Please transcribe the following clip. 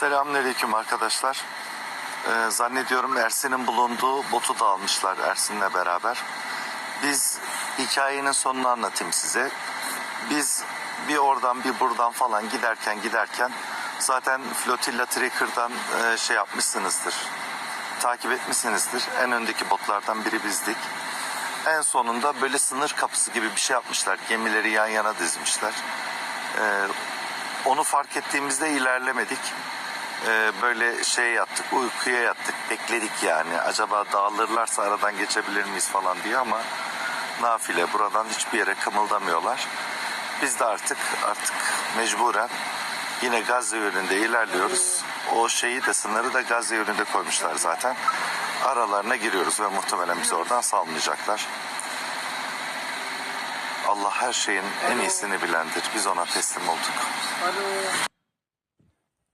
Selamünaleyküm arkadaşlar. Ee, zannediyorum Ersin'in bulunduğu botu da almışlar Ersin'le beraber. Biz hikayenin sonunu anlatayım size. Biz bir oradan bir buradan falan giderken giderken zaten Flotilla Tracker'dan e, şey yapmışsınızdır. Takip etmişsinizdir. En öndeki botlardan biri bizdik. En sonunda böyle sınır kapısı gibi bir şey yapmışlar. Gemileri yan yana dizmişler. Ee, onu fark ettiğimizde ilerlemedik. Ee, böyle şey yattık, uykuya yattık, bekledik yani. Acaba dağılırlarsa aradan geçebilir miyiz falan diye ama nafile buradan hiçbir yere kımıldamıyorlar. Biz de artık artık mecburen yine Gazze yönünde ilerliyoruz. O şeyi de sınırı da Gazze yönünde koymuşlar zaten. Aralarına giriyoruz ve muhtemelen bizi oradan salmayacaklar. Allah her şeyin en iyisini bilendir. Biz ona teslim olduk.